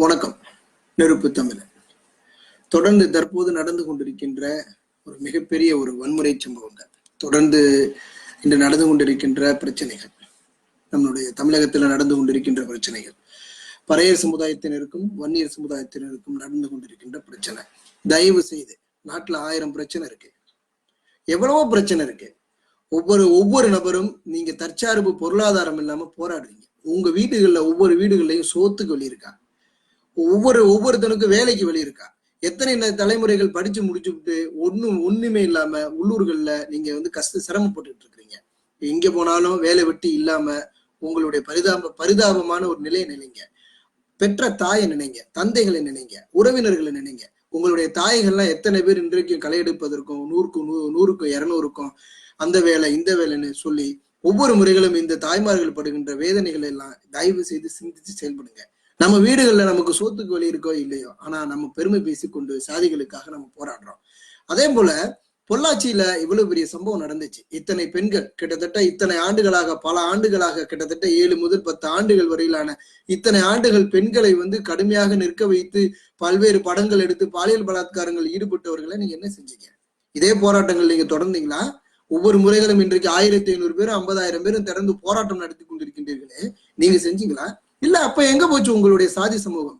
வணக்கம். நெருப்பு தமிழன் தொடர்ந்து தற்போது நடந்து கொண்டிருக்கின்ற ஒரு மிகப்பெரிய ஒரு வன்முறை சம்பவங்கள். தொடர்ந்து இன்று நடந்து கொண்டிருக்கின்ற பிரச்சனைகள். நம்மளுடைய தமிழகத்தில் நடந்து கொண்டிருக்கின்ற பிரச்சனைகள். பறையர் சமுதாயத்தினருக்கும் வன்னியர் சமுதாயத்தினருக்கும் நடந்து கொண்டிருக்கின்ற பிரச்சனை. தயவு செய்து நாட்டுல ஆயிரம் பிரச்சனை இருக்கு. எவ்வளவோ பிரச்சனை இருக்கு. ஒவ்வொரு ஒவ்வொரு நபரும் நீங்க தற்சார்பு பொருளாதாரம் இல்லாம போராடுறீங்க. உங்க வீடுகள்ல ஒவ்வொரு வீடுகள்லயும் சோத்துக்கு வெளியிருக்காங்க ஒவ்வொரு ஒவ்வொருத்தனுக்கும் வேலைக்கு வழி இருக்கா எத்தனை தலைமுறைகள் படிச்சு முடிச்சுட்டு ஒன்னும் ஒண்ணுமே இல்லாம உள்ளூர்கள்ல நீங்க வந்து கஷ்ட சிரமப்பட்டுட்டு இருக்கிறீங்க. எங்க போனாலும் வேலை வெட்டி இல்லாம உங்களுடைய பரிதாப பரிதாபமான ஒரு நிலையை நினைங்க. பெற்ற தாயை நினைங்க. தந்தைகளை நினைங்க. உறவினர்களை நினைங்க. உங்களுடைய தாய்கள்லாம் எத்தனை பேர் இன்றைக்கும் களை எடுப்பதற்கும் நூறுக்கும் நூ- நூறுக்கும் இரநூறுக்கும் அந்த வேலை இந்த வேலைன்னு சொல்லி ஒவ்வொரு முறைகளும் இந்த தாய்மார்கள் படுகின்ற வேதனைகள் எல்லாம் தயவு செய்து சிந்திச்சு செயல்படுங்க. நம்ம வீடுகளில் நமக்கு சோத்துக்கு வழி இருக்கோ இல்லையோ ஆனா நம்ம பெருமை பேசிக்கொண்டு சாதிகளுக்காக நம்ம போராடுறோம். அதே போல பொள்ளாச்சியில இவ்வளவு பெரிய சம்பவம் நடந்துச்சு. இத்தனை பெண்கள் கிட்டத்தட்ட இத்தனை ஆண்டுகளாக பல ஆண்டுகளாக கிட்டத்தட்ட ஏழு முதல் பத்து ஆண்டுகள் வரையிலான இத்தனை ஆண்டுகள் பெண்களை வந்து கடுமையாக நிற்க வைத்து பல்வேறு படங்கள் எடுத்து பாலியல் பலாத்காரங்கள் ஈடுபட்டவர்களை நீங்க என்ன செஞ்சீங்க? இதே போராட்டங்கள் நீங்க தொடர்ந்தீங்களா? ஒவ்வொரு முறைகளும் இன்றைக்கு ஆயிரத்தி ஐநூறு பேரும் ஐம்பதாயிரம் பேரும் திறந்து போராட்டம் நடத்தி கொண்டிருக்கின்றீர்களே. நீங்க செஞ்சீங்களா? இல்ல அப்ப எங்க போச்சு உங்களுடைய சாதி சமூகம்?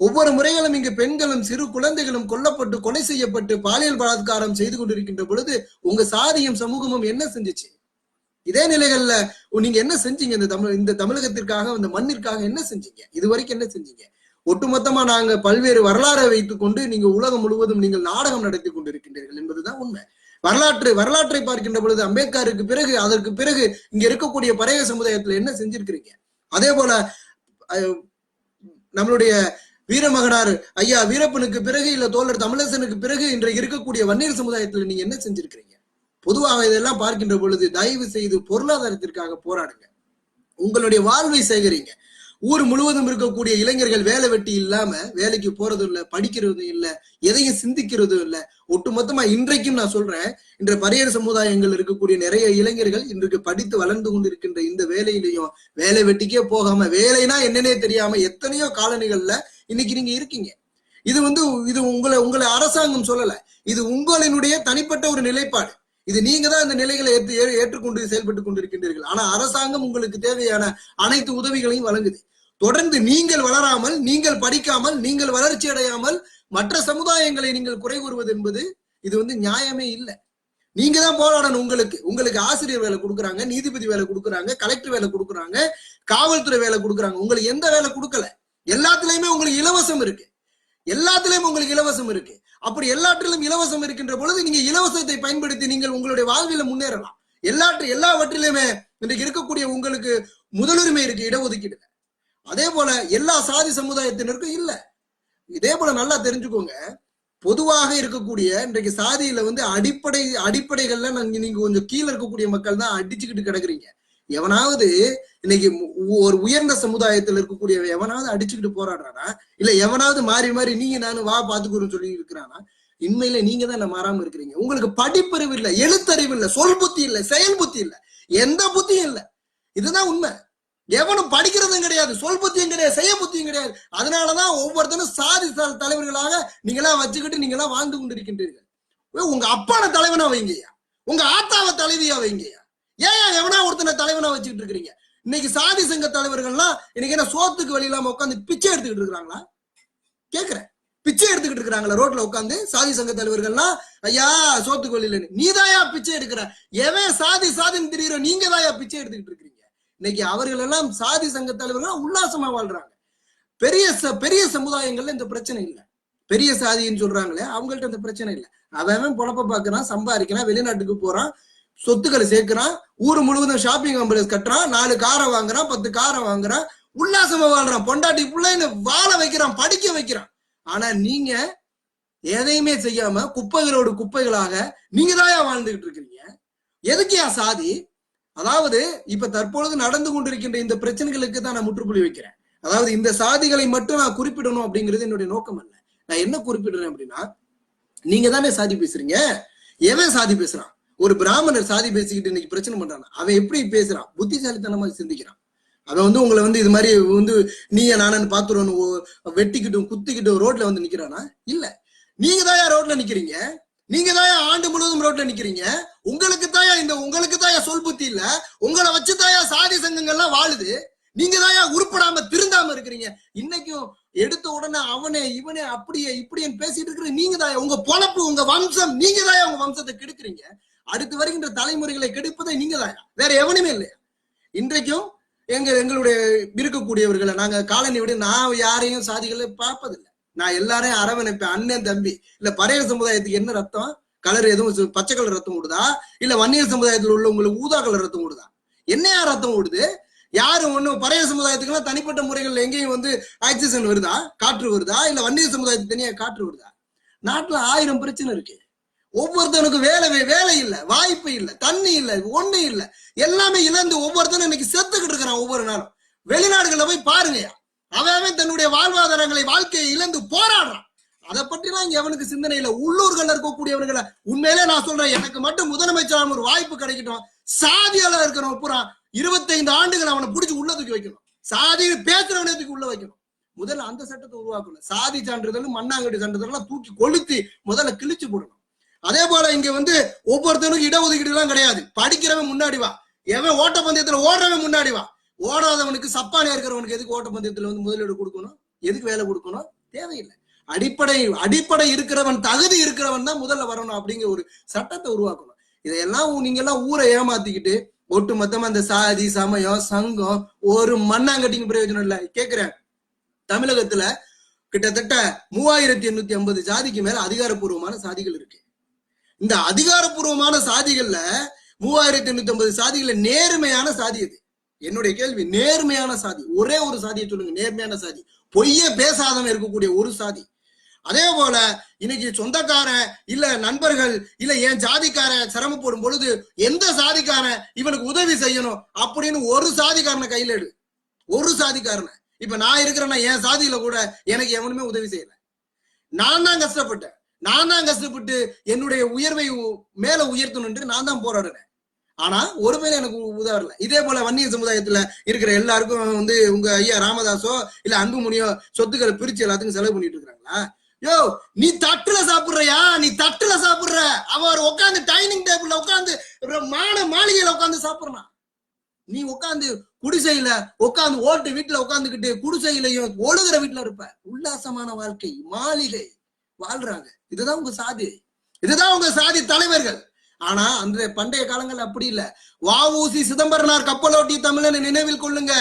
ஒவ்வொரு முறைகளும் இங்கு பெண்களும் சிறு குழந்தைகளும் கொல்லப்பட்டு கொலை செய்யப்பட்டு பாலியல் பலாத்காரம் செய்து கொண்டிருக்கின்ற பொழுது உங்க சாதியும் சமூகமும் என்ன செஞ்சுச்சு? இதே நிலைகள்ல நீங்க என்ன செஞ்சீங்க? இந்த தமிழ் இந்த தமிழகத்திற்காக இந்த மண்ணிற்காக என்ன செஞ்சீங்க? இது வரைக்கும் என்ன செஞ்சீங்க? ஒட்டுமொத்தமா நாங்க பல்வேறு வரலாறை வைத்துக் கொண்டு நீங்க உலகம் முழுவதும் நீங்கள் நாடகம் நடத்தி கொண்டிருக்கின்றீர்கள் என்பதுதான் உண்மை. வரலாற்று வரலாற்றை பார்க்கின்ற பொழுது அம்பேத்கருக்கு பிறகு அதற்கு பிறகு இங்க இருக்கக்கூடிய பறைய சமுதாயத்துல என்ன செஞ்சிருக்கிறீங்க? அதே போல நம்மளுடைய வீரமகனார் ஐயா வீரப்பனுக்கு பிறகு இல்ல தோழர் தமிழரசனுக்கு பிறகு இன்றைக்கு இருக்கக்கூடிய வன்னியர் சமுதாயத்துல நீங்க என்ன செஞ்சிருக்கிறீங்க? பொதுவாக இதெல்லாம் பார்க்கின்ற பொழுது தயவு செய்து பொருளாதாரத்திற்காக போராடுங்க. உங்களுடைய வாழ்வை சேகரிங்க. ஊர் முழுவதும் இருக்கக்கூடிய இளைஞர்கள் வேலை வெட்டி இல்லாம வேலைக்கு போறதும் இல்லை படிக்கிறதும் இல்லை எதையும் சிந்திக்கிறதும் இல்லை ஒட்டுமொத்தமா இன்றைக்கும் நான் சொல்றேன் இன்ற பரியர் சமுதாயங்கள் இருக்கக்கூடிய நிறைய இளைஞர்கள் இன்றைக்கு படித்து வளர்ந்து கொண்டிருக்கின்ற இந்த வேலையிலையும் வேலை வெட்டிக்கே போகாம வேலைனா என்னன்னே தெரியாம எத்தனையோ காலனிகள்ல இன்னைக்கு நீங்க இருக்கீங்க. இது வந்து இது உங்களை உங்களை அரசாங்கம் சொல்லல. இது உங்களினுடைய தனிப்பட்ட ஒரு நிலைப்பாடு. இது நீங்க தான் இந்த நிலைகளை ஏற்று ஏற்றுக்கொண்டு செயல்பட்டு கொண்டிருக்கின்றீர்கள். ஆனா அரசாங்கம் உங்களுக்கு தேவையான அனைத்து உதவிகளையும் வழங்குது. தொடர்ந்து நீங்கள் வளராமல் நீங்கள் படிக்காமல் நீங்கள் வளர்ச்சி அடையாமல் மற்ற சமுதாயங்களை நீங்கள் குறை கூறுவது என்பது இது வந்து நியாயமே இல்லை. நீங்க தான் போராடணும் உங்களுக்கு. உங்களுக்கு ஆசிரியர் வேலை கொடுக்குறாங்க நீதிபதி வேலை கொடுக்குறாங்க கலெக்டர் வேலை கொடுக்குறாங்க காவல்துறை வேலை கொடுக்குறாங்க. உங்களுக்கு எந்த வேலை கொடுக்கல? எல்லாத்துலயுமே உங்களுக்கு இலவசம் இருக்கு. எல்லாத்துலயும் உங்களுக்கு இலவசம் இருக்கு. அப்படி எல்லாற்றிலும் இலவசம் இருக்கின்ற பொழுது நீங்க இலவசத்தை பயன்படுத்தி நீங்கள் உங்களுடைய வாழ்வில முன்னேறலாம். எல்லாற்று எல்லாவற்றிலுமே இன்றைக்கு இருக்கக்கூடிய உங்களுக்கு முதலுரிமை இருக்கு இடஒதுக்கீடுல. அதே போல எல்லா சாதி சமுதாயத்தினருக்கும் இல்லை. இதே போல நல்லா தெரிஞ்சுக்கோங்க. பொதுவாக இருக்கக்கூடிய இன்றைக்கு சாதியில வந்து அடிப்படை அடிப்படைகள்ல நாங்க நீங்க கொஞ்சம் கீழே இருக்கக்கூடிய மக்கள் தான் அடிச்சுக்கிட்டு கிடக்குறீங்க. எவனாவது இன்னைக்கு ஒரு உயர்ந்த சமுதாயத்தில் இருக்கக்கூடிய எவனாவது அடிச்சுக்கிட்டு போராடுறானா? இல்ல எவனாவது மாறி மாறி நீங்க நானும் வா பாத்துக்கிறோம் சொல்லி இருக்கிறானா? உண்மையில நீங்க தான் என்ன மாறாம இருக்கிறீங்க. உங்களுக்கு படிப்பறிவு இல்லை எழுத்தறிவு இல்லை சொல் புத்தி இல்லை செயல் புத்தி இல்லை எந்த புத்தியும் இல்லை. இதுதான் உண்மை. எவனும் படிக்கிறதும் கிடையாது சொல் புத்தியும் கிடையாது செய்ய புத்தியும் கிடையாது. அதனாலதான் ஒவ்வொருத்தனும் சாதி த- தலைவர்களாக நீங்களா வச்சுக்கிட்டு நீங்களாம் வாழ்ந்து கொண்டிருக்கின்றீர்கள். உங்க அப்பான தலைவனா வைங்கய்யா. உங்க ஆத்தாவை தலைவியா வைங்கய்யா. ஏன் எவனா ஒருத்தனை தலைவனா வச்சுக்கிட்டு இருக்கிறீங்க? இன்னைக்கு சாதி சங்க தலைவர்கள்லாம் இன்னைக்கு என்ன சோத்துக்கு வழி இல்லாம உட்காந்து பிச்சை எடுத்துக்கிட்டு இருக்காங்களா கேக்குறேன். பிச்சை எடுத்துக்கிட்டு இருக்கிறாங்களா ரோட்ல உட்காந்து? சாதி சங்க தலைவர்கள்லாம் ஐயா சோத்துக்கு வெளியில நீதாயா பிச்சை எடுக்கிற? எவன் சாதி சாதின்னு தெரியுற நீங்க தாயா பிச்சை எடுத்துக்கிட்டு இருக்கிறீங்க. இன்னைக்கு அவர்கள் எல்லாம் சாதி சங்க தலைவர்கள் உல்லாசமா வாழ்றாங்க. பெரிய ச- பெரிய சமுதாயங்கள்ல இந்த பிரச்சனை இல்லை. பெரிய சாதின்னு சொல்றாங்களே அவங்கள்ட்ட இந்த பிரச்சனை இல்லை. அவன் பொழப்ப பாக்குறான் சம்பாதிக்கிறான் வெளிநாட்டுக்கு போறான் சொத்துக்களை சேர்க்கிறான் ஊர் முழுவதும் ஷாப்பிங் காம்ப்ளெக்ஸ் கட்டுறான் நாலு காரை வாங்குறான் பத்து காரை வாங்குறான் உல்லாசமா வாழ்றான். பொண்டாட்டி பிள்ளைன்னு வாழ வைக்கிறான் படிக்க வைக்கிறான். ஆனா நீங்க எதையுமே செய்யாம குப்பைகளோடு குப்பைகளாக நீங்க தான் வாழ்ந்துகிட்டு இருக்கிறீங்க? ஏன் சாதி? அதாவது இப்ப தற்பொழுது நடந்து கொண்டிருக்கின்ற இந்த பிரச்சனைகளுக்கு தான் நான் முற்றுப்புள்ளி வைக்கிறேன். அதாவது இந்த சாதிகளை மட்டும் நான் குறிப்பிடணும் அப்படிங்கிறது என்னுடைய நோக்கம் அல்ல. நான் என்ன குறிப்பிடுறேன் அப்படின்னா நீங்க தானே சாதி பேசுறீங்க. எவன் சாதி பேசுறான்? ஒரு பிராமணர் சாதி பேசிக்கிட்டு இன்னைக்கு பிரச்சனை பண்றான். அவன் எப்படி பேசுறான்? புத்திசாலித்தனமா சிந்திக்கிறான். அவன் வந்து உங்களை வந்து இது மாதிரி வந்து நீய நானன்னு பாத்துருவோன்னு வெட்டிக்கிட்டும் குத்திக்கிட்டும் ரோட்ல வந்து நிக்கிறானா? இல்ல. நீங்க தான் ரோட்ல நிக்கிறீங்க. நீங்க தான் ஆண்டு முழுவதும் ரோட்ல நிக்கிறீங்க. உங்களுக்கு தாயா இந்த உங்களுக்கு தாயா சொல் புத்தி இல்ல. உங்களை வச்சு தாயா சாதி சங்கங்கள்லாம் வாழுது. நீங்க தாயா உருப்படாம திருந்தாம இருக்கிறீங்க. இன்னைக்கும் எடுத்த உடனே அவனே இவனே அப்படியே இப்படியே பேசிட்டு இருக்கிற நீங்க தாயா உங்க பொழப்பு உங்க வம்சம் நீங்க தாயா உங்க வம்சத்தை கெடுக்குறீங்க. அடுத்து வருகின்ற தலைமுறைகளை கெடுப்பதை நீங்க தாயா வேற எவனுமே இல்லையா? இன்றைக்கும் எங்க எங்களுடைய இருக்கக்கூடியவர்களை நாங்க காலனி விட நான் யாரையும் சாதிகளை பார்ப்பதில்லை. நான் எல்லாரையும் அரவணைப்பேன். அண்ணன் தம்பி. இல்ல பறைய சமுதாயத்துக்கு என்ன ரத்தம்? கலர் எதுவும் பச்சை கலர் ரத்தம் ஓடுதா? இல்ல வன்னியர் சமுதாயத்தில் உள்ளவங்களுக்கு ஊதா கலர் ரத்தம் ஓடுதா? என்னையா ரத்தம் ஓடுது? யாரும் ஒன்றும் பறைய சமுதாயத்துக்குலாம் தனிப்பட்ட முறைகள் எங்கேயும் வந்து ஆக்சிஜன் வருதா? காற்று வருதா? இல்ல வன்னியர் சமுதாயத்துக்கு தனியா காற்று வருதா? நாட்டுல ஆயிரம் பிரச்சனை இருக்கு. ஒவ்வொருத்தனுக்கும் வேலை வேலை இல்லை வாய்ப்பு இல்லை தண்ணி இல்லை ஒண்ணு இல்லை. எல்லாமே இழந்து ஒவ்வொருத்தனும் இன்னைக்கு செத்துக்கிட்டு இருக்கிறான் ஒவ்வொரு நாளும். வெளிநாடுகளில் போய் பாருங்க அவன் அவன் தன்னுடைய வாழ்வாதாரங்களை வாழ்க்கையை இழந்து போராடுறான். அதை பற்றிலாம் இங்க அவனுக்கு சிந்தனை இல்லை உள்ளூர்கள்ல இருக்கக்கூடியவர்களை உண்மையிலே நான் சொல்றேன் எனக்கு மட்டும் முதலமைச்சரான ஒரு வாய்ப்பு கிடைக்கட்டும். சாதியால இருக்கிறவன் பூரா இருபத்தைந்து ஆண்டுகள் அவனை பிடிச்சி உள்ள தூக்கி வைக்கணும். சாதி பேசுறவனே தூக்கி உள்ள வைக்கணும். முதல்ல அந்த சட்டத்தை உருவாக்கணும். சாதி சான்றிதழும் மண்ணாங்கட்டி சான்றிதழ் எல்லாம் தூக்கி கொளுத்தி முதல்ல கிழிச்சு போடணும். அதே போல இங்க வந்து ஒவ்வொருத்தனுக்கும் இடஒதுக்கீடு எல்லாம் கிடையாது. படிக்கிறவன் முன்னாடி வா. எவன் ஓட்ட பந்தயத்துல ஓடுறவன் முன்னாடி வா. ஓடாதவனுக்கு சப்பானே இருக்கிறவனுக்கு எதுக்கு ஓட்டப்பந்தயத்துல வந்து முதலீடு கொடுக்கணும்? எதுக்கு வேலை கொடுக்கணும்? தேவையில்லை. அடிப்படை அடிப்படை இருக்கிறவன் தகுதி இருக்கிறவன் தான் முதல்ல வரணும் அப்படிங்கிற ஒரு சட்டத்தை உருவாக்கணும். இதையெல்லாம் நீங்க எல்லாம் ஊரை ஏமாத்திக்கிட்டு ஒட்டு மொத்தமா அந்த சாதி சமயம் சங்கம் ஒரு மண்ணாங்கட்டிங்க பிரயோஜனம் இல்ல. கேக்குறேன். தமிழகத்துல கிட்டத்தட்ட மூவாயிரத்தி எண்ணூத்தி ஐம்பது ஜாதிக்கு மேல அதிகாரப்பூர்வமான சாதிகள் இருக்கு. இந்த அதிகாரப்பூர்வமான சாதிகள்ல மூவாயிரத்தி எண்ணூத்தி ஐம்பது சாதிகள்ல நேர்மையான சாதி அது. என்னுடைய கேள்வி நேர்மையான சாதி. ஒரே ஒரு சாதியை சொல்லுங்க நேர்மையான சாதி. பொய்யே பேசாதவன் இருக்கக்கூடிய ஒரு சாதி. அதே போல இன்னைக்கு சொந்தக்காரன் இல்ல நண்பர்கள் இல்ல என் ஜாதிக்காரன் சிரமப்படும் பொழுது எந்த சாதிக்காரன் இவனுக்கு உதவி செய்யணும் அப்படின்னு ஒரு சாதிக்காரனை கையில எடு. ஒரு சாதிக்காரனை. இப்ப நான் இருக்கிறேன்னா என் சாதியில கூட எனக்கு எவனுமே உதவி செய்யல. நான் தான் கஷ்டப்பட்டேன். நான் தான் கஷ்டப்பட்டு என்னுடைய உயர்வை மேல உயர்த்தணும்னு நான் தான் போராடுறேன் ஆனா ஒரு மேல எனக்கு உதவல இதே போல வன்னிய சமுதாயத்துல இருக்கிற எல்லாருக்கும் வந்து உங்க ஐயா ராமதாஸோ இல்ல அன்புமணியோ சொத்துக்களை பிரிச்சு எல்லாத்துக்கும் செலவு பண்ணிட்டு இருக்காங்களா யோ நீ தட்டுல சாப்பிடுறியா? நீ தட்டுல சாப்பிடுற? அவர் உட்காந்து டைனிங் டேபிள்ல உட்காந்து மான மாளிகையில உட்காந்து சாப்பிடுறான் நீ உட்காந்து குடிசையில உட்காந்து ஓட்டு வீட்டுல உட்காந்துக்கிட்டு குடிசையிலையும் ஒழுகிற வீட்டுல இருப்ப. உல்லாசமான வாழ்க்கை மாளிகை. வாழ்றாங்க. இதுதான் உங்க சாதி. இதுதான் உங்க சாதி தலைவர்கள். ஆனா அந்த பண்டைய காலங்கள் அப்படி இல்ல. வஉசி சிதம்பரனார் கப்பலோட்டி தமிழனை நினைவில் கொள்ளுங்க.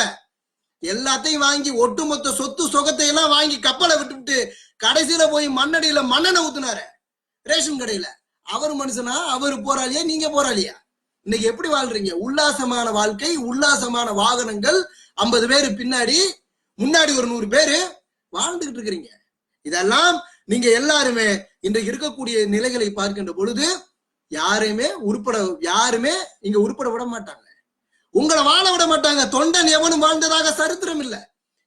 எல்லாத்தையும் வாங்கி ஒட்டுமொத்த சொத்து சொகத்தை எல்லாம் வாங்கி கப்பலை விட்டுவிட்டு கடைசியில போய் மண்ணடியில மண்ணெண்ணை ஊத்துனாரு. ரேஷன் கடையில. அவர் மனுஷனா? அவர் போராளியா? நீங்க போராளியா? இன்னைக்கு எப்படி வாழ்றீங்க? உல்லாசமான வாழ்க்கை உல்லாசமான வாகனங்கள் ஐம்பது பேரு பின்னாடி முன்னாடி ஒரு நூறு பேரு வாழ்ந்துகிட்டு இருக்கிறீங்க. இதெல்லாம் நீங்க எல்லாருமே இன்றைக்கு இருக்கக்கூடிய நிலைகளை பார்க்கின்ற பொழுது யாரையுமே உருப்பட யாருமே இங்க உருப்பட விட மாட்டாங்க. உங்களை வாழ விட மாட்டாங்க. தொண்டன் எவனும் வாழ்ந்ததாக சரித்திரம் இல்ல.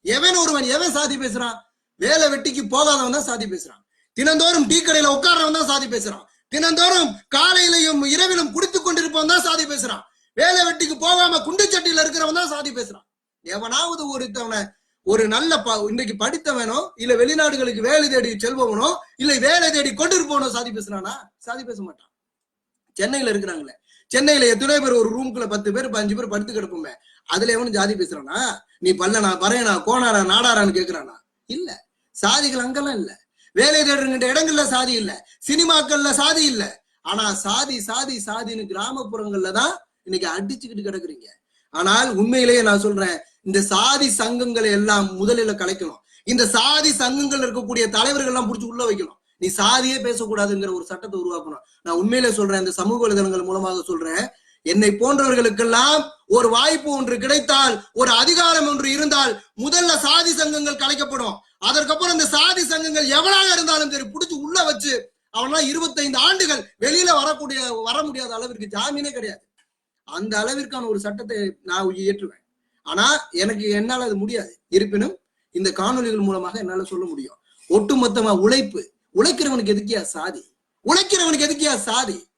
எவன் ஒருவன் எவன் சாதி பேசுறான்? வேலை வெட்டிக்கு போகாதவன் தான் சாதி பேசுறான். தினந்தோறும் டீ கடையில உட்கார்றவன் தான் சாதி பேசுறான். தினந்தோறும் காலையிலையும் இரவிலும் குடித்துக் கொண்டிருப்பவன் தான் சாதி பேசுறான். வேலை வெட்டிக்கு போகாம குண்டு சட்டியில இருக்கிறவன் தான் சாதி பேசுறான். எவனாவது ஒருத்தவனை ஒரு நல்ல ப இன்னைக்கு படித்தவனோ இல்ல வெளிநாடுகளுக்கு வேலை தேடி செல்பவனோ இல்ல வேலை தேடி கொண்டிருப்பவனோ சாதி பேசுறானா? சாதி பேச மாட்டான். சென்னையில இருக்கிறாங்களே. சென்னையில எத்தனையோ பேர் ஒரு ரூம்குள்ள பத்து பேர் பதினஞ்சு பேர் படுத்து கிடப்போமே அதுல எவனும் ஜாதி பேசுறானா? நீ பல்லனா பறையனா கோணாரா நாடாரான்னு கேக்குறானா? இல்ல. சாதிகள் அங்கெல்லாம் இல்ல. வேலை தேடுகின்ற இடங்கள்ல சாதி இல்ல. சினிமாக்கள்ல சாதி இல்ல. ஆனா சாதி சாதி சாதின்னு கிராமப்புறங்கள்ல தான் இன்னைக்கு அடிச்சுக்கிட்டு கிடக்குறீங்க. ஆனால் உண்மையிலேயே நான் சொல்றேன் இந்த சாதி சங்கங்களை எல்லாம் முதலில் கலைக்கணும். இந்த சாதி சங்கங்கள் இருக்கக்கூடிய தலைவர்கள் எல்லாம் புடிச்சு உள்ள வைக்கணும். நீ சாதியே பேசக்கூடாதுங்கிற ஒரு சட்டத்தை உருவாக்கணும். நான் உண்மையிலே சொல்றேன் இந்த சமூக வலைதளங்கள் மூலமாக சொல்றேன். என்னை போன்றவர்களுக்கெல்லாம் ஒரு வாய்ப்பு ஒன்று கிடைத்தால் ஒரு அதிகாரம் ஒன்று இருந்தால் முதல்ல சாதி சங்கங்கள் கலைக்கப்படும். அதற்கப்புறம் இந்த சாதி சங்கங்கள் எவனாக இருந்தாலும் சரி பிடிச்சி உள்ள வச்சு அவன்லாம் இருபத்தைந்து ஆண்டுகள் வெளியில வரக்கூடிய வர முடியாத அளவிற்கு ஜாமீனே கிடையாது. அந்த அளவிற்கான ஒரு சட்டத்தை நான் இயற்றுவேன். ஆனா எனக்கு என்னால் அது முடியாது. இருப்பினும் இந்த காணொளிகள் மூலமாக என்னால சொல்ல முடியும். ஒட்டுமொத்தமா உழைப்பு உழைக்கிறவனுக்கு எதுக்கியா சாதி? உழைக்கிறவனுக்கு எதுக்கியா சாதி?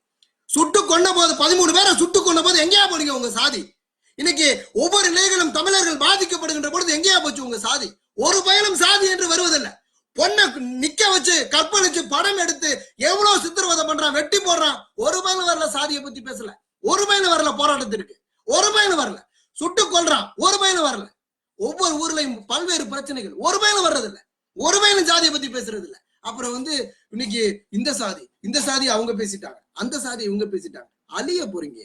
சுட்டு கொண்ட போது பதிமூணு பேரை சுட்டு கொண்ட போது எங்கேயா போனீங்க உங்க சாதி? இன்னைக்கு ஒவ்வொரு நிலைகளும் தமிழர்கள் பாதிக்கப்படுகின்ற பொழுது எங்கேயா போச்சு உங்க சாதி? ஒரு பயணம் சாதி என்று வருவதில்லை. பொண்ணை நிக்க வச்சு கற்பழிச்சு படம் எடுத்து எவ்வளவு சித்திரவதை பண்றான் வெட்டி போடுறான் ஒரு பயணம் வரல சாதியை பத்தி பேசல. ஒரு பயணம் வரல போராட்டத்திற்கு. ஒரு பயணம் வரல. சுட்டு கொள்றான் ஒரு பயணம் வரல. ஒவ்வொரு ஊர்லயும் பல்வேறு பிரச்சனைகள். ஒரு பயணம் வர்றதில்ல. ஒரு பயணம் சாதியை பத்தி பேசுறது இல்ல அப்புறம் வந்து இன்னைக்கு இந்த சாதி இந்த சாதி அவங்க பேசிட்டாங்க அந்த சாதி இவங்க பேசிட்டாங்க. அழிய போறீங்க.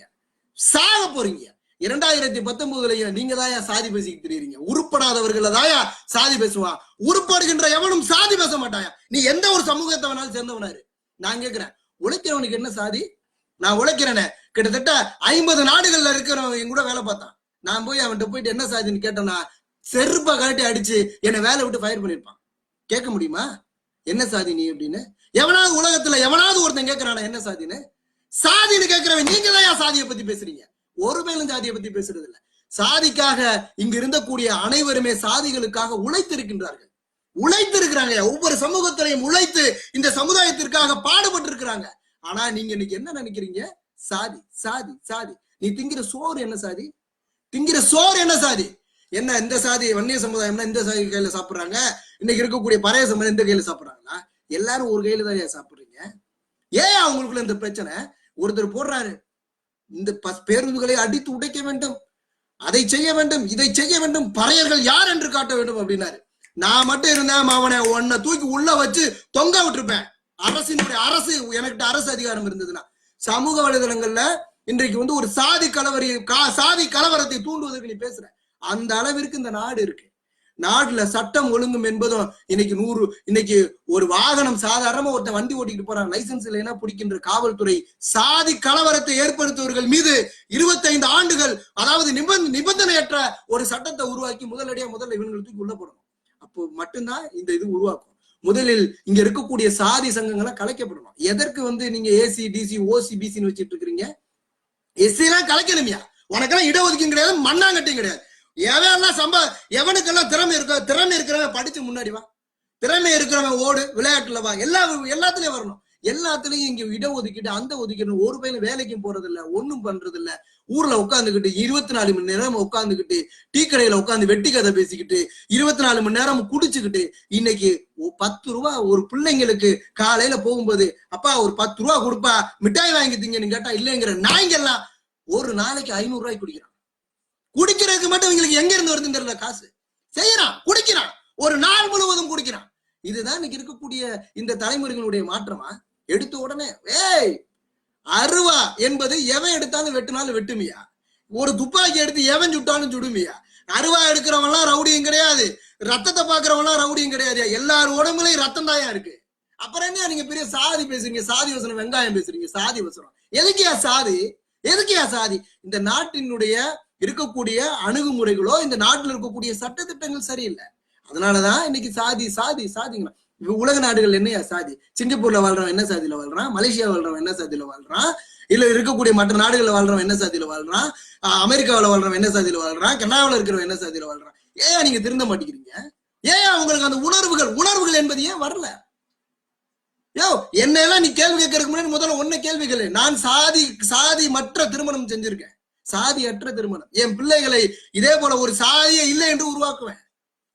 சாக போறீங்க. இரண்டாயிரத்தி பத்தொன்பதுலயும் நீங்க தாயா சாதி பேசிக்கிட்டு தெரியுறீங்க உருப்படாதவர்கள் தாயா சாதி பேசுவான் உருப்படுகின்ற எவனும் சாதி பேச மாட்டாயா? நீ எந்த ஒரு சமூகத்தை வேணாலும் சேர்ந்தவனாரு நான் கேட்கிறேன் உழைக்கிறவனுக்கு என்ன சாதி? நான் உழைக்கிறேனே. கிட்டத்தட்ட ஐம்பது நாடுகள்ல இருக்கிறவன் என் கூட வேலை பார்த்தான். நான் போய் அவன்கிட்ட போயிட்டு என்ன சாதின்னு கேட்டேன்னா செருப்பை கழட்டி அடிச்சு என்னை வேலை விட்டு ஃபயர் பண்ணிருப்பான் கேட்க முடியுமா? என்ன சாதி நீ அப்படின்னு? எவனாவது உலகத்துல எவனாவது ஒருத்தன் கேட்கறானா என்ன சாதின்னு? சாதின்னு கேட்கிறவன் நீங்க தான் சாதியை பத்தி பேசுறீங்க? ஒரு மேலும் சாதியை பத்தி பேசுறது இல்ல. சாதிக்காக இங்க இருந்தக்கூடிய அனைவருமே சாதிகளுக்காக உழைத்திருக்கின்றார்கள். உழைத்திருக்கிறாங்க. ஒவ்வொரு சமூகத்திலையும் உழைத்து இந்த சமுதாயத்திற்காக பாடுபட்டு இருக்கிறாங்க ஆனா நீங்க இன்னைக்கு என்ன நினைக்கிறீங்க? சாதி சாதி சாதி. நீ திங்கிற சோறு என்ன சாதி? திங்கிற சோறு என்ன சாதி? என்ன இந்த சாதி வன்னிய சமுதாயம்னா இந்த சாதி கையில சாப்பிடுறாங்க? இன்னைக்கு இருக்கக்கூடிய பழைய சமுதாயம் இந்த கையில சாப்பிடுறாங்களா? எல்லாரும் ஒரு கையில தான் சாப்பிடுறீங்க? ஏன் அவங்களுக்குள்ள இந்த பிரச்சனை? ஒருத்தர் போடுறாரு. இந்த பேருந்துகளை அடித்து உடைக்க வேண்டும். அதை செய்ய வேண்டும். இதை செய்ய வேண்டும். பறையர்கள் யார் என்று காட்ட வேண்டும் அப்படின்னாரு. நான் மட்டும் இருந்தேன் அவனை உன்னை தூக்கி உள்ள வச்சு தொங்க விட்டுருப்பேன். அரசினுடைய அரசு எனக்கிட்ட அரசு அதிகாரம் இருந்ததுன்னா சமூக வலைதளங்கள்ல இன்றைக்கு வந்து ஒரு சாதி கலவரி கா- சாதி கலவரத்தை தூண்டுவதற்கு நீ பேசுற. அந்த அளவிற்கு இந்த நாடு இருக்கு. நாட்டுல சட்டம் ஒழுங்கும் என்பதும் இன்னைக்கு நூறு இன்னைக்கு ஒரு வாகனம் சாதாரணமா ஒருத்தன் வண்டி ஓட்டிட்டு போறான் லைசன்ஸ் இல்லைன்னா பிடிக்கின்ற காவல்துறை சாதி கலவரத்தை ஏற்படுத்துவர்கள் மீது இருபத்தைந்து ஆண்டுகள் அதாவது நிபந்த நிபந்தனையற்ற ஒரு சட்டத்தை உருவாக்கி முதலடியா முதல்ல இவங்களுக்கு தூக்கி உள்ள போடணும். அப்போ மட்டும்தான் இந்த இது உருவாக்கும். முதலில் இங்க இருக்கக்கூடிய சாதி சங்கங்களை கலைக்கப்படணும். எதற்கு வந்து நீங்க ஏசி டிசி ஓசி பிசின்னு வச்சிட்டு இருக்கிறீங்க? எஸ்சி எல்லாம் கலைக்கணுமியா. உனக்கெல்லாம் இடஒதுக்கீடு கிடையாது மண்ணாங்கட்டையும் கிடையாது. எவெல்லாம் சம்பா எவனுக்கெல்லாம் திறமை இருக்க திறமை இருக்கிறவன் படிச்சு முன்னாடி வா. திறமை இருக்கிறவன் ஓடு விளையாட்டுல வா. எல்லா எல்லாத்துலயும் வரணும். எல்லாத்துலயும் இங்க இடஒதுக்கீடு அந்த ஒதுக்கிடணும். ஒரு பையன் வேலைக்கும் போறது இல்ல ஒண்ணும் பண்றது இல்ல ஊர்ல உட்காந்துக்கிட்டு இருபத்தி நாலு மணி நேரம் உட்காந்துக்கிட்டு டீ கடையில உட்காந்து வெட்டி கதை பேசிக்கிட்டு இருபத்தி நாலு மணி நேரம் குடிச்சுக்கிட்டு இன்னைக்கு ஒ- பத்து ரூபா ஒரு பிள்ளைங்களுக்கு காலையில போகும்போது அப்பா ஒரு பத்து ரூபா கொடுப்பா. மிட்டாய் வாங்கி தீங்கன்னு கேட்டா இல்லைங்கிற நாய்ங்கெல்லாம் ஒரு நாளைக்கு ஐநூறு ரூபாய்க்கு குடிக்கிறான். குடிக்கிறதுக்கு மட்டும் இவங்களுக்கு எங்க இருந்து வருதுன்னு தெரியல காசு. செய்யறான் குடிக்கிறான். ஒரு நாள் முழுவதும் குடிக்கிறான். இதுதான் இன்னைக்கு இருக்கக்கூடிய இந்த தலைமுறைகளுடைய மாற்றமா? எடுத்த உடனே ஏய் அருவா என்பது எவன் எடுத்தாலும் வெட்டினாலும் வெட்டுமியா? ஒரு துப்பாக்கி எடுத்து எவன் சுட்டாலும் சுடுமியா? அருவா எடுக்கிறவன்லாம் ரவுடியும் கிடையாது. ரத்தத்தை பாக்குறவன்லாம் ரவுடியும் கிடையாது எல்லார் உடம்புலையும் ரத்தம் தாயா இருக்கு. அப்புறம் என்ன நீங்க பெரிய சாதி பேசுறீங்க? சாதி வசனம் வெங்காயம் பேசுறீங்க? சாதி வசனம். எதுக்கியா சாதி? எதுக்கியா சாதி? இந்த நாட்டினுடைய இருக்கக்கூடிய அணுகுமுறைகளோ இந்த நாட்டில் இருக்கக்கூடிய சட்ட திட்டங்கள் சரியில்லை. அதனாலதான் இன்னைக்கு சாதி சாதி சாதிங்களா இப்ப உலக நாடுகள் என்னையா சாதி? சிங்கப்பூர்ல வாழ்றவன் என்ன சாதியில வாழ்றான்? மலேசியா வாழ்றவன் என்ன சாதியில வாழ்றான்? இல்ல இருக்கக்கூடிய மற்ற நாடுகள்ல வாழ்றவன் என்ன சாதியில வாழ்றான்? அமெரிக்காவில வாழ்றவன் என்ன சாதியில வாழ்றான்? கனடாவில இருக்கிறவன் என்ன சாதியில வாழ்றான்? ஏன் நீங்க திருந்த மாட்டேங்கிறீங்க? ஏன் உங்களுக்கு அந்த உணர்வுகள் உணர்வுகள் என்பது ஏன் வரல? யோ என்னெல்லாம் நீ கேள்வி கேட்கறதுக்கு முன்னாடி முதல்ல ஒன்ன கேள்விகள். நான் சாதி சாதி மற்ற திருமணம் செஞ்சிருக்கேன். சாதியற்ற திருமணம். என் பிள்ளைகளை இதே போல ஒரு சாதியே இல்லை என்று உருவாக்குவேன்.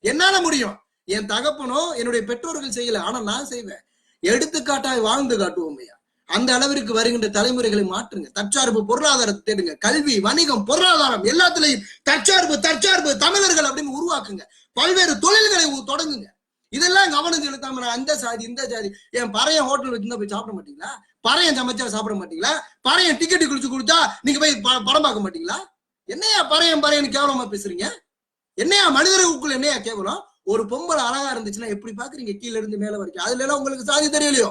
என்னால முடியும்? என் தகப்பனோ என்னுடைய பெற்றோர்கள் செய்யல ஆனா நான் செய்வேன். எடுத்துக்காட்டாய் வாழ்ந்து காட்டுவோமையா அந்த அளவிற்கு வருகின்ற தலைமுறைகளை மாற்றுங்க. தற்சார்பு பொருளாதாரத்தை தேடுங்க. கல்வி வணிகம் பொருளாதாரம் எல்லாத்துலயும் தற்சார்பு தற்சார்பு தமிழர்கள் அப்படின்னு உருவாக்குங்க. பல்வேறு தொழில்களை தொடங்குங்க. இதெல்லாம் கவனம் செலுத்தாம அந்த சாதி இந்த சாதி என் பறைய ஹோட்டல் வச்சிருந்தா போய் சாப்பிட மாட்டீங்களா? பறையன் சமைச்சா சாப்பிட மாட்டீங்களா? பறையன் டிக்கெட் குளிச்சு கொடுத்தா நீங்க போய் படம் பார்க்க மாட்டீங்களா? என்னையா பறையன் பறையன் கேவலமா பேசுறீங்க? என்னையா மனிதர்களுக்குள்ள என்னையா கேவலம்? ஒரு பொம்பளை அழகா இருந்துச்சுன்னா எப்படி பாக்குறீங்க கீழ இருந்து மேல வரைக்கும். அதுல எல்லாம் உங்களுக்கு சாதி தெரியலையோ?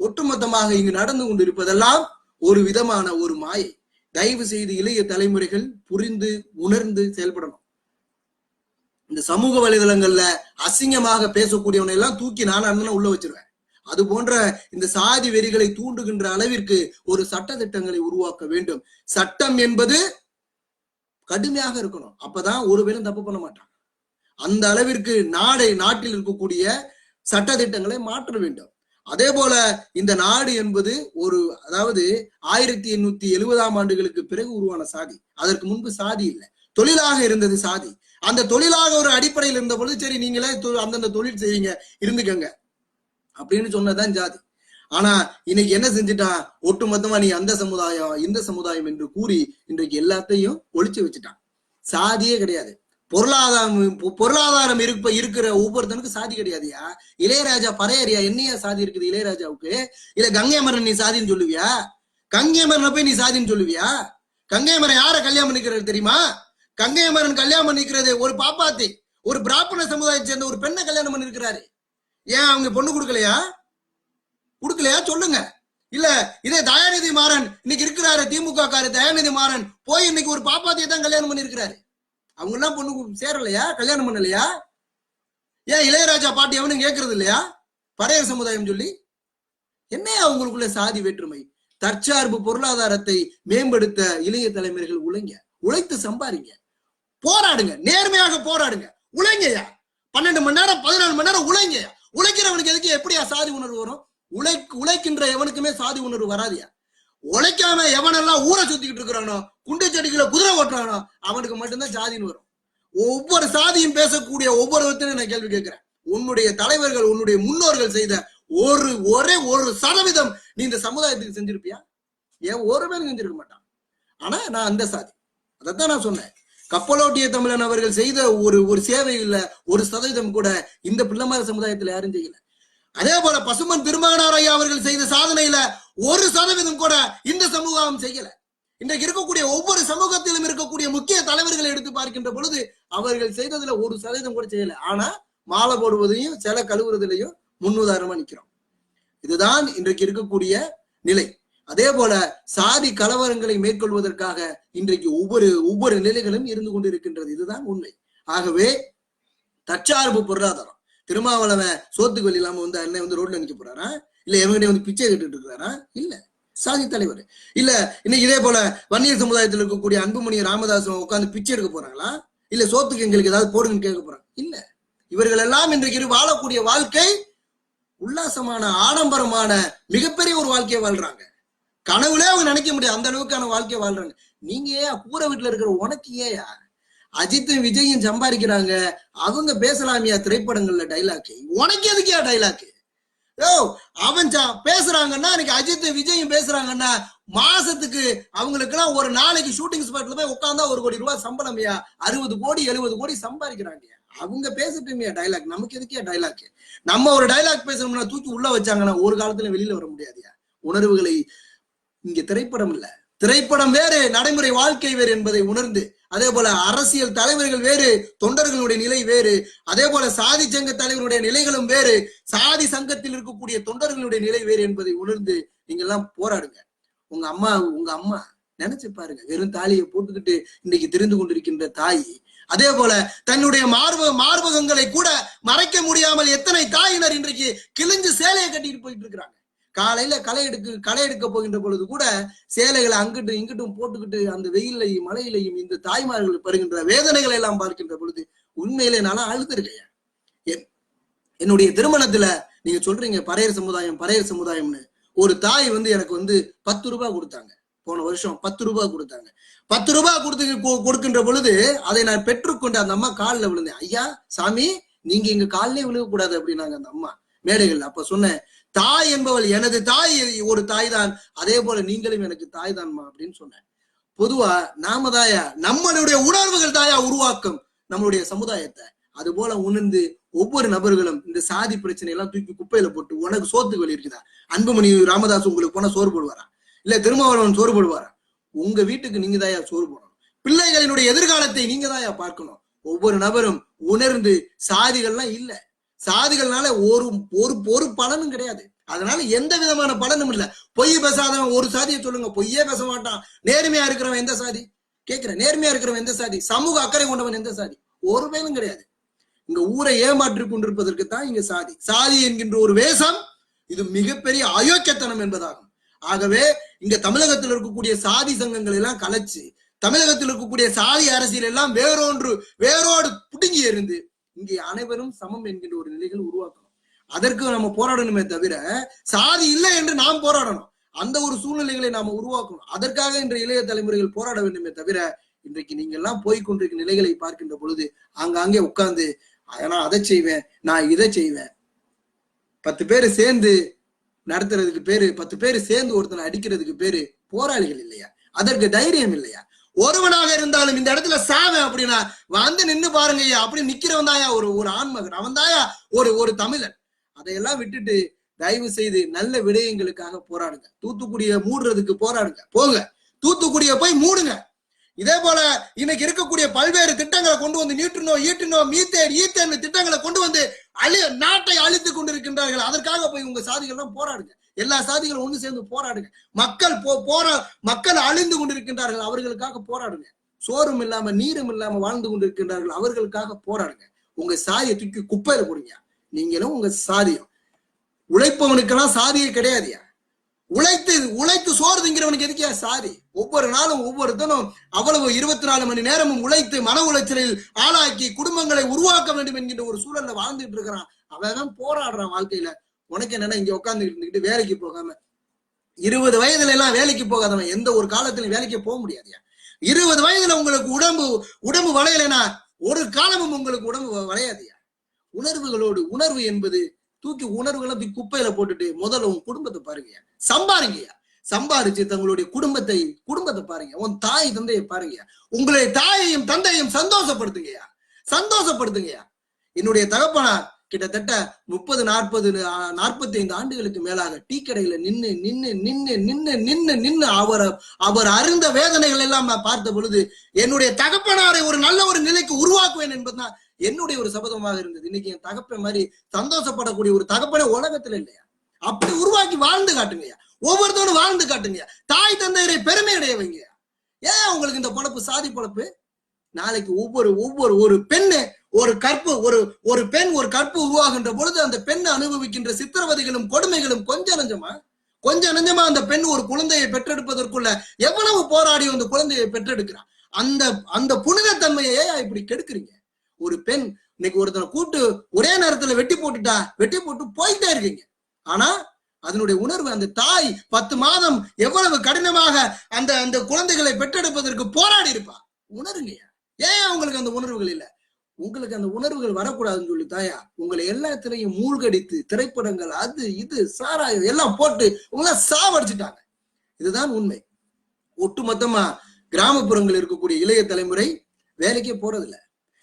ஒட்டுமொத்தமாக இங்கு நடந்து கொண்டிருப்பதெல்லாம் ஒரு விதமான ஒரு மாயை. தயவு செய்து இளைய தலைமுறைகள் புரிந்து உணர்ந்து செயல்படணும். இந்த சமூக வலைதளங்கள்ல அசிங்கமாக பேசக்கூடியவனை எல்லாம் தூக்கி நான் அண்ணன் உள்ள வச்சிருவேன். அது போன்ற இந்த சாதி வெறிகளை தூண்டுகின்ற அளவிற்கு ஒரு சட்ட திட்டங்களை உருவாக்க வேண்டும். சட்டம் என்பது கடுமையாக இருக்கணும். அப்பதான் ஒருவேளை தப்பு பண்ண மாட்டான் அந்த அளவிற்கு நாடை நாட்டில் இருக்கக்கூடிய சட்ட திட்டங்களை மாற்ற வேண்டும். அதே போல இந்த நாடு என்பது ஒரு அதாவது ஆயிரத்தி எண்ணூத்தி எழுபதாம் ஆண்டுகளுக்கு பிறகு உருவான சாதி. அதற்கு முன்பு சாதி இல்லை. தொழிலாக இருந்தது சாதி. அந்த தொழிலாக ஒரு அடிப்படையில் இருந்த பொழுது சரி நீங்களே தொ- அந்தந்த தொழில் செய்வீங்க இருந்துக்கங்க. அப்படின்னு சொன்னதுதான் ஜாதி. ஆனா இன்னைக்கு என்ன செஞ்சுட்டான் ஒட்டுமொத்தமா நீ அந்த சமுதாயம் இந்த சமுதாயம் என்று கூறி இன்றைக்கு எல்லாத்தையும் ஒழிச்சு வச்சுட்டான். சாதியே கிடையாது. பொருளாதாரம் பொ- பொருளாதாரம் இருப்ப இருக்கிற ஒவ்வொருத்தனுக்கும் சாதி கிடையாதுயா இளையராஜா பறையறியா? என்னையா சாதி இருக்குது இளையராஜாவுக்கு? இல்ல கங்கை மரன் நீ சாதின்னு சொல்லுவியா? கங்கை மரனை போய் நீ சாதின்னு சொல்லுவியா? கங்கை மரன் யார கல்யாணம் பண்ணிக்கிறது தெரியுமா? கங்கை மரன் கல்யாணம் பண்ணிக்கிறது ஒரு பாப்பாத்தி ஒரு பிராமண சமுதாயத்தை சேர்ந்த ஒரு பெண்ணை கல்யாணம் பண்ணிருக்கிறாரு. ஏன் அவங்க பொண்ணு கொடுக்கலையா? கொடுக்கலையா? சொல்லுங்க. இல்ல இதே தயாநிதி மாறன் இன்னைக்கு இருக்கிறாரு திமுக காரு தயாநிதி மாறன் போய் இன்னைக்கு ஒரு பாப்பாத்தியை தான் கல்யாணம் பண்ணிருக்கிறாரு அவங்க எல்லாம் பொண்ணு சேரலையா? கல்யாணம் பண்ணலையா? ஏன் இளையராஜா பாட்டு எவனும் கேட்கறது இல்லையா? பறையர் சமுதாயம் சொல்லி. என்னையா அவங்களுக்குள்ள சாதி வேற்றுமை? தற்சார்பு பொருளாதாரத்தை மேம்படுத்த இளைய தலைமுறைகள் உழைங்க. உழைத்து சம்பாதிங்க. போராடுங்க. நேர்மையாக போராடுங்க. உழைங்கயா பன்னெண்டு மணி நேரம் பதினாலு மணி நேரம் உழைங்கயா உழைக்கிறவனுக்கு எதுக்கு எப்படியா சாதி உணர்வு வரும்? உழை உழைக்கின்ற எவனுக்குமே சாதி உணர்வு வராதியா? உழைக்காம எவனெல்லாம் ஊரை சுத்திக்கிட்டு இருக்கிறானோ குண்டு செடிகளை குதிரை ஓட்டுறானோ அவனுக்கு மட்டும்தான் சாதின்னு வரும். ஒவ்வொரு சாதியும் பேசக்கூடிய ஒவ்வொருத்தரும் நான் கேள்வி கேட்கிறேன். உன்னுடைய தலைவர்கள் உன்னுடைய முன்னோர்கள் செய்த ஒரு ஒரே ஒரு சதவீதம் நீ இந்த சமுதாயத்துக்கு செஞ்சிருப்பியா? ஏன் ஒரு பேரும் செஞ்சிருக்க மாட்டான். ஆனா நான் அந்த சாதி. அதைத்தான் நான் சொன்னேன். கப்பலோட்டிய தமிழன் அவர்கள் செய்த ஒரு ஒரு சேவையில் ஒரு சதவீதம் கூட இந்த பிள்ளைமார சமுதாயத்துல யாரும் செய்யல. அதே போல பசுமன் திருமகனார் ஐயா அவர்கள் செய்த சாதனையில ஒரு சதவீதம் கூட இந்த சமூகம் செய்யல. இன்றைக்கு இருக்கக்கூடிய ஒவ்வொரு சமூகத்திலும் இருக்கக்கூடிய முக்கிய தலைவர்களை எடுத்து பார்க்கின்ற பொழுது அவர்கள் செய்ததுல ஒரு சதவீதம் கூட செய்யல. ஆனா மாலை போடுவதையும் சில கழுவுறதுலையும் முன்னுதாரணமா நிக்கிறோம். இதுதான் இன்றைக்கு இருக்கக்கூடிய நிலை. அதே போல சாதி கலவரங்களை மேற்கொள்வதற்காக இன்றைக்கு ஒவ்வொரு ஒவ்வொரு நிலைகளும் இருந்து கொண்டிருக்கின்றது. இதுதான் உண்மை. ஆகவே தற்சார்பு பொருளாதாரம். திருமாவளவன் சோத்துக்கு வழி இல்லாம வந்து அண்ணன் வந்து ரோட்ல நிக்க போறாரா? இல்ல எவங்கிட்ட வந்து பிச்சை கட்டுட்டு இருக்கிறாரா? இல்ல. சாதி தலைவர். இல்ல இன்னைக்கு இதே போல வன்னியர் சமுதாயத்தில் இருக்கக்கூடிய அன்புமணி ராமதாசன் உட்காந்து பிச்சை எடுக்க போறாங்களா? இல்ல சோத்துக்கு எங்களுக்கு ஏதாவது போடுங்கன்னு கேட்க போறாங்க? இல்ல. இவர்கள் எல்லாம் இன்றைக்கு வாழக்கூடிய வாழ்க்கை உல்லாசமான ஆடம்பரமான மிகப்பெரிய ஒரு வாழ்க்கையை வாழ்றாங்க. கனவுலே அவங்க நினைக்க முடியாது. அந்த அளவுக்கான வாழ்க்கையை வாழ்றாங்க. நீங்க ஏன் கூரை வீட்டுல இருக்கிற உனக்கு ஏயா அஜித்தும் விஜயும் சம்பாதிக்கிறாங்க. அவங்க பேசலாமியா திரைப்படங்கள்ல டைலாக்கு உனக்கு எதுக்கியா டைலாக்கு ஓ அவன் பேசுறாங்கன்னா இன்னைக்கு அஜித் விஜயும் பேசுறாங்கன்னா மாசத்துக்கு அவங்களுக்குலாம் ஒரு நாளைக்கு ஷூட்டிங் ஸ்பாட்ல போய் உட்காந்தா ஒரு கோடி ரூபாய் சம்பளம்யா அறுபது கோடி எழுபது கோடி சம்பாதிக்கிறாங்க. அவங்க பேசட்டுமையா டைலாக் நமக்கு எதுக்கே டைலாக் நம்ம ஒரு டைலாக் பேசணும்னா தூக்கி உள்ள வச்சாங்கன்னா ஒரு காலத்துல வெளியில வர முடியாதுயா உணர்வுகளை இங்க திரைப்படம் இல்ல. திரைப்படம் வேறு நடைமுறை வாழ்க்கை வேறு என்பதை உணர்ந்து அதே போல அரசியல் தலைவர்கள் வேறு தொண்டர்களுடைய நிலை வேறு அதே போல சாதி சங்க தலைவருடைய நிலைகளும் வேறு சாதி சங்கத்தில் இருக்கக்கூடிய தொண்டர்களுடைய நிலை வேறு என்பதை உணர்ந்து நீங்க எல்லாம் போராடுங்க. உங்க அம்மா உங்க அம்மா நினைச்சு பாருங்க வெறும் தாலியை போட்டுக்கிட்டு இன்னைக்கு தெரிந்து கொண்டிருக்கின்ற தாய் அதே போல தன்னுடைய மார்ப மார்பகங்களை கூட மறைக்க முடியாமல் எத்தனை தாயினர் இன்றைக்கு கிழிஞ்சு சேலையை கட்டிட்டு போயிட்டு இருக்கிறாங்க. காலையில களை எடுக்க களை எடுக்க போகின்ற பொழுது கூட சேலைகளை அங்கிட்டும் இங்கிட்டும் போட்டுக்கிட்டு அந்த வெயிலையும் மழையிலையும் இந்த தாய்மார்கள் படுகின்ற வேதனைகளை எல்லாம் பார்க்கின்ற பொழுது உண்மையிலே நான் அழுதுருக்கேன். என்னுடைய திருமணத்துல நீங்க சொல்றீங்க பறையர் சமுதாயம் பறையர் சமுதாயம்னு. ஒரு தாய் வந்து எனக்கு வந்து பத்து ரூபாய் கொடுத்தாங்க. போன வருஷம் பத்து ரூபாய் கொடுத்தாங்க. பத்து ரூபாய் கொடுத்து கொடுக்கின்ற பொழுது அதை நான் பெற்றுக்கொண்டு அந்த அம்மா காலில் விழுந்தேன். ஐயா சாமி நீங்க எங்க காலிலே விழுகக்கூடாது அப்படின்னாங்க அந்த அம்மா. மேடைகள் அப்ப சொன்னேன். தாய் என்பவள் எனது தாய் ஒரு தாய் தான் அதே போல நீங்களும் எனக்கு தாய் தான்மா அப்படின்னு சொன்னேன். பொதுவா நாம தாயா நம்மளுடைய உணர்வுகள் தாயா உருவாக்கும் நம்மளுடைய சமுதாயத்தை. அது போல உணர்ந்து ஒவ்வொரு நபர்களும் இந்த சாதி பிரச்சனை எல்லாம் தூக்கி குப்பையில போட்டு உனக்கு சோத்துக்கு வழி இருக்குதா? அன்புமணி ராமதாஸ் உங்களுக்கு போனா சோறு போடுவாரா? இல்ல திருமாவளவன் சோறு போடுவாரா? உங்க வீட்டுக்கு நீங்க தாயா சோறு போடணும். பிள்ளைகளினுடைய எதிர்காலத்தை நீங்க தாயா பார்க்கணும். ஒவ்வொரு நபரும் உணர்ந்து சாதிகள்லாம் இல்லை. சாதிகள்னால ஒரு ஒரு ஒரு பலனும் கிடையாது. அதனால எந்த விதமான பலனும் இல்ல. பொய் பேசாதவன் ஒரு சாதியை சொல்லுங்க. பொய்யே பேச மாட்டான். நேர்மையா இருக்கிறவன் எந்த சாதி? கேக்குறேன். நேர்மையா இருக்கிறவன் எந்த சாதி? சமூக அக்கறை கொண்டவன் எந்த சாதி? ஒரு வேலும் கிடையாது. இங்க ஊரை ஏமாற்றி கொண்டிருப்பதற்கு தான் இங்க சாதி. சாதி என்கின்ற ஒரு வேஷம் இது மிகப்பெரிய அயோக்கியத்தனம் என்பதாகும். ஆகவே இங்க தமிழகத்தில் இருக்கக்கூடிய சாதி சங்கங்கள் எல்லாம் கலைச்சு தமிழகத்தில் இருக்கக்கூடிய சாதி அரசியல் எல்லாம் வேறொன்று வேரோடு புடுங்கி எறிந்து இங்கே அனைவரும் சமம் என்கின்ற ஒரு நிலைகள் உருவாக்கணும். அதற்கு நம்ம போராடணுமே தவிர சாதி இல்லை என்று நாம் போராடணும். அந்த ஒரு சூழ்நிலைகளை நாம உருவாக்கணும். அதற்காக இன்று இளைய தலைமுறைகள் போராட வேண்டுமே தவிர இன்றைக்கு நீங்க எல்லாம் போய்கொண்டிருக்க நிலைகளை பார்க்கின்ற பொழுது அங்காங்கே உட்கார்ந்து நான் அதை செய்வேன் நான் இதை செய்வேன். பத்து பேர் சேர்ந்து நடத்துறதுக்கு பேரு பத்து பேர் சேர்ந்து ஒருத்தனை அடிக்கிறதுக்கு பேரு போராளிகள் இல்லையா? அதற்கு தைரியம் இல்லையா? ஒருவனாக இருந்தாலும் இந்த இடத்துல சாவன் அப்படின்னா வந்து நின்னு பாருங்க ஐயா அப்படி நிக்கிறவன் தாயா ஒரு ஒரு ஆன்மகன். அவன் தாயா ஒரு ஒரு தமிழன். அதையெல்லாம் விட்டுட்டு தயவு செய்து நல்ல விடயங்களுக்காக போராடுங்க. தூத்துக்குடிய மூடுறதுக்கு போராடுங்க. போங்க. தூத்துக்குடிய போய் மூடுங்க. இதே போல இன்னைக்கு இருக்கக்கூடிய பல்வேறு திட்டங்களை கொண்டு வந்து நியூட்ரினோ ஈட்டினோ மீத்தேன் ஈத்தேன் திட்டங்களை கொண்டு வந்து அழி நாட்டை அழித்துக் கொண்டிருக்கின்றார்கள். அதற்காக போய் உங்க சாதிகள் போராடுங்க. எல்லா சாதிகளும் ஒன்று சேர்ந்து போராடுங்க. மக்கள் போ போரா மக்கள் அழிந்து கொண்டிருக்கின்றார்கள் அவர்களுக்காக போராடுங்க. சோறும் இல்லாம நீரும் இல்லாம வாழ்ந்து கொண்டிருக்கின்றார்கள் அவர்களுக்காக போராடுங்க. உங்க சாதியை தூக்கி குப்பையில போடுங்க. நீங்களும் உங்க சாதியம். உழைப்பவனுக்கெல்லாம் சாதியே கிடையாதுயா. உழைத்து உழைத்து சோறு திங்கிறவனுக்கு எதுக்கியா சாதி? ஒவ்வொரு நாளும் ஒவ்வொருத்தனும் அவ்வளவு இருபத்தி நாலு மணி நேரமும் உழைத்து மன உளைச்சலில் ஆளாக்கி குடும்பங்களை உருவாக்க வேண்டும் என்கின்ற ஒரு சூழல்ல வாழ்ந்துட்டு இருக்கிறான். அவன் தான் போராடுறான் வாழ்க்கையில. உனக்கு என்னன்னா இங்க உட்காந்துட்டு இருந்துகிட்டு வேலைக்கு போகாம இருபது வயதுல எல்லாம் வேலைக்கு போகாதவன் எந்த ஒரு காலத்திலும் வேலைக்கு போக முடியாதுயா? இருபது வயதுல உங்களுக்கு உடம்பு உடம்பு வளையலைன்னா ஒரு காலமும் உங்களுக்கு உடம்பு வளையாதுயா? உணர்வுகளோடு உணர்வு என்பது தூக்கி உணர்வுகளை போய் குப்பையில போட்டுட்டு முதல்ல உன் குடும்பத்தை பாருங்கய்யா சம்பாருங்கய்யா சம்பாரிச்சு தங்களுடைய குடும்பத்தை குடும்பத்தை பாருங்க உன் தாய் தந்தையை பாருங்க உங்களுடைய தாயையும் தந்தையும் சந்தோஷப்படுத்துங்கய்யா சந்தோஷப்படுத்துங்கய்யா என்னுடைய தகப்பனார் கிட்டத்தட்ட முப்பது நாற்பது நாற்பத்தி ஐந்து ஆண்டுகளுக்கு மேலாக டீ கடையில நின்னு நின்னு நின்னு நின்னு நின்னு நின்னு அவர் அவர் அருந்த வேதனைகள் எல்லாம் நான் பார்த்த பொழுது என்னுடைய தகப்பனாரை ஒரு நல்ல ஒரு நிலைக்கு உருவாக்குவேன் என்பதுதான் என்னுடைய ஒரு சபதமாக இருந்தது. இன்னைக்கு என் தகப்பன் மாதிரி சந்தோஷப்படக்கூடிய ஒரு தகப்பனே உலகத்துல இல்லையா? அப்படி உருவாக்கி வாழ்ந்து காட்டுங்கய்யா. ஒவ்வொருத்தரும் வாழ்ந்து காட்டுங்கய்யா. தாய் தந்தையரை பெருமை அடைய வைங்க ஏன் உங்களுக்கு இந்த பொழப்பு சாதி பொழப்பு? நாளைக்கு ஒவ்வொரு ஒவ்வொரு ஒரு பெண்ணு ஒரு கற்பு ஒரு ஒரு பெண் ஒரு கற்பு உருவாகின்ற பொழுது அந்த பெண் அனுபவிக்கின்ற சித்திரவதைகளும் கொடுமைகளும் கொஞ்சம் நஞ்சமா? கொஞ்சம் நஞ்சமா அந்த பெண் ஒரு குழந்தையை பெற்றெடுப்பதற்குள்ள எவ்வளவு போராடி அந்த குழந்தையை பெற்றெடுக்கிறான் அந்த அந்த புனிதத்தன்மையை இப்படி கெடுக்குறீங்க? ஒரு பெண் இன்னைக்கு ஒருத்தனை கூட்டு ஒரே நேரத்துல வெட்டி போட்டுட்டா வெட்டி போட்டு போயிட்டே இருக்கீங்க. ஆனா அதனுடைய உணர்வு அந்த தாய் பத்து மாதம் எவ்வளவு கடினமாக அந்த அந்த குழந்தைகளை பெற்றெடுப்பதற்கு போராடி இருப்பா? உணருங்க ஏன் அவங்களுக்கு அந்த உணர்வுகள் இல்லை? உங்களுக்கு அந்த உணர்வுகள் வரக்கூடாதுன்னு சொல்லி தாயா. உங்களை எல்லாத்திலையும் மூழ்கடித்து திரைப்படங்கள் அது இது சாராயம் எல்லாம் போட்டு உங்களை சாவடிச்சுட்டாங்க. இதுதான் உண்மை. ஒட்டுமொத்தமா கிராமப்புறங்கள் இருக்கக்கூடிய இளைய தலைமுறை வேலைக்கே போறதில்ல.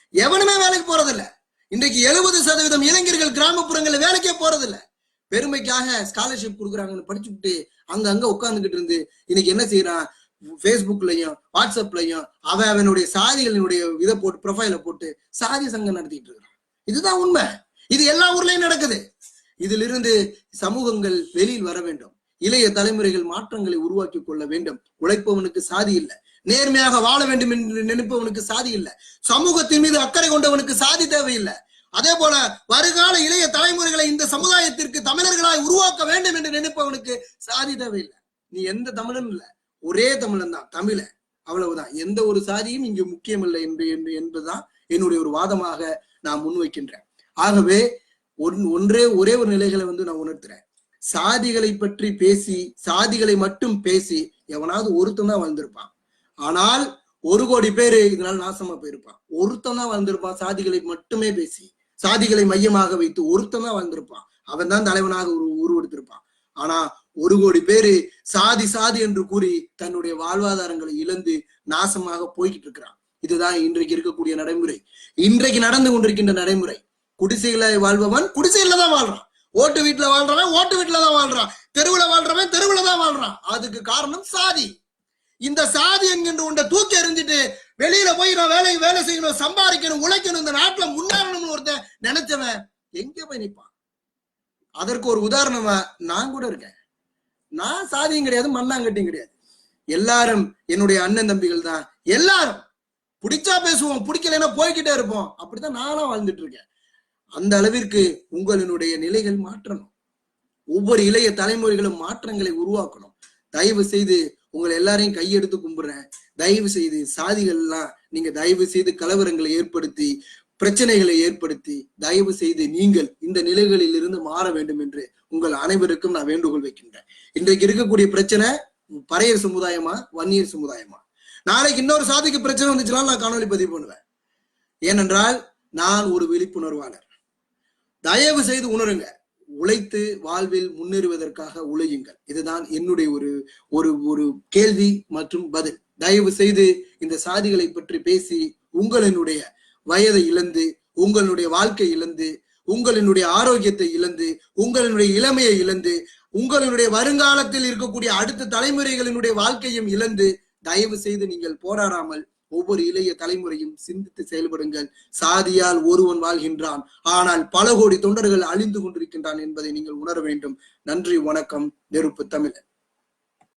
எவனுமே வேலைக்கு போறதில்ல. இன்றைக்கு எழுபது சதவீதம் இளைஞர்கள் கிராமப்புறங்கள்ல வேலைக்கே போறதில்ல. பெருமைக்காக ஸ்காலர்ஷிப் கொடுக்குறாங்கன்னு படிச்சுக்கிட்டு அங்க அங்க உட்கார்ந்துகிட்டு இருந்து இன்னைக்கு என்ன செய்யறான்? ஃபேஸ்புக்லயும் வாட்ஸ்அப்லயும் அவன் அவனுடைய சாதிகளினுடைய இதை போட்டு ப்ரொஃபைல போட்டு சாதி சங்கம் நடத்திட்டு இருக்கிறான். இதுதான் உண்மை. இது எல்லா ஊர்லயும் நடக்குது. இதிலிருந்து சமூகங்கள் வெளியில் வர வேண்டும். இளைய தலைமுறைகள் மாற்றங்களை உருவாக்கி கொள்ள வேண்டும். உழைப்பவனுக்கு சாதி இல்லை. நேர்மையாக வாழ வேண்டும் என்று நினைப்பவனுக்கு சாதி இல்லை. சமூகத்தின் மீது அக்கறை கொண்டவனுக்கு சாதி தேவையில்லை. அதே போல வருகால இளைய தலைமுறைகளை இந்த சமுதாயத்திற்கு தமிழர்களாய் உருவாக்க வேண்டும் என்று நினைப்பவனுக்கு சாதி தேவையில்லை. நீ எந்த தமிழனும் இல்ல. ஒரே தமிழன் தான் தமிழ. அவ்வளவுதான். எந்த ஒரு சாதியும் இங்கு முக்கியமில்லை என்று என்று என்பதுதான் என்னுடைய ஒரு வாதமாக நான் முன்வைக்கின்றேன். ஆகவே ஒன் ஒன்றே ஒரே ஒரு நிலைகளை வந்து நான் உணர்த்துறேன். சாதிகளை பற்றி பேசி சாதிகளை மட்டும் பேசி எவனாவது ஒருத்தன் தான் வந்திருப்பான் ஆனால் ஒரு கோடி பேர் இதனால நாசமா போயிருப்பான். ஒருத்தன் தான் வந்திருப்பான் சாதிகளை மட்டுமே பேசி சாதிகளை மையமாக வைத்து ஒருத்தன் தான் வந்திருப்பான் அவன் தான் தலைவனாக உரு உருவெடுத்திருப்பான். ஆனா ஒரு கோடி பேரு சாதி சாதி என்று கூறி தன்னுடைய வாழ்வாதாரங்களை இழந்து நாசமாக போய்கிட்டு இருக்கிறான். இதுதான் இன்றைக்கு இருக்கக்கூடிய நடைமுறை. இன்றைக்கு நடந்து கொண்டிருக்கின்ற நடைமுறை. குடிசைகளை வாழ்பவன் குடிசையில தான் வாழ்றான். ஓட்டு வீட்டுல வாழ்றவன் ஓட்டு வீட்டுல தான் வாழ்றான். தெருவுல வாழ்றவன் தெருவுல தான் வாழ்றான். அதுக்கு காரணம் சாதி. இந்த சாதி என்கின்ற ஒன்றை தூக்கி எறிஞ்சிட்டு வெளியில போய் நான் வேலை வேலை செய்யணும் சம்பாதிக்கணும் உழைக்கணும் இந்த நாட்டுல முன்னேறணும்னு ஒருத்தன் நினைச்சவன் எங்க போய் நிற்பான் அதற்கு ஒரு உதாரணமா நான் கூட இருக்கேன். நான் சாதியும் கிடையாது மண்ணாங்கட்டியும் கிடையாது. எல்லாரும் என்னுடைய அண்ணன் தம்பிகள் தான். எல்லாரும் பிடிச்சா பேசுவோம் பிடிக்கலைன்னா போய்கிட்டே இருப்போம். அப்படித்தான் நானும் வாழ்ந்துட்டு இருக்கேன் அந்த அளவிற்கு உங்களினுடைய நிலைகள் மாற்றணும். ஒவ்வொரு இளைய தலைமுறைகளும் மாற்றங்களை உருவாக்கணும். தயவு செய்து உங்களை எல்லாரையும் கையெடுத்து கும்பிடுறேன். தயவு செய்து சாதிகள்லாம் நீங்க தயவு செய்து கலவரங்களை ஏற்படுத்தி பிரச்சனைகளை ஏற்படுத்தி தயவு செய்து நீங்கள் இந்த நிலைகளில் இருந்து மாற வேண்டும் என்று உங்கள் அனைவருக்கும் நான் வேண்டுகோள் வைக்கின்றேன். இன்றைக்கு இருக்கக்கூடிய பிரச்சனை பறையர் சமுதாயமா வன்னியர் சமுதாயமா? நாளைக்கு இன்னொரு சாதிக்கு பிரச்சனை வந்துச்சுன்னா நான் காணொலி பதிவு பண்ணுவேன். ஏனென்றால் நான் ஒரு விழிப்புணர்வாளர். தயவு செய்து உணருங்க. உழைத்து வாழ்வில் முன்னேறுவதற்காக உழையுங்கள். இதுதான் என்னுடைய ஒரு ஒரு ஒரு கேள்வி மற்றும் பதில். தயவு செய்து இந்த சாதிகளை பற்றி பேசி உங்களினுடைய வயதை இழந்து உங்களுடைய வாழ்க்கை இழந்து உங்களினுடைய ஆரோக்கியத்தை இழந்து உங்களினுடைய இளமையை இழந்து உங்களினுடைய வருங்காலத்தில் இருக்கக்கூடிய அடுத்த தலைமுறைகளினுடைய வாழ்க்கையும் இழந்து தயவு செய்து நீங்கள் போராடாமல் ஒவ்வொரு இளைய தலைமுறையும் சிந்தித்து செயல்படுங்கள். சாதியால் ஒருவன் வாழ்கின்றான் ஆனால் பல கோடி தொண்டர்கள் அழிந்து கொண்டிருக்கின்றான் என்பதை நீங்கள் உணர வேண்டும். நன்றி வணக்கம் நெருப்பு தமிழன்.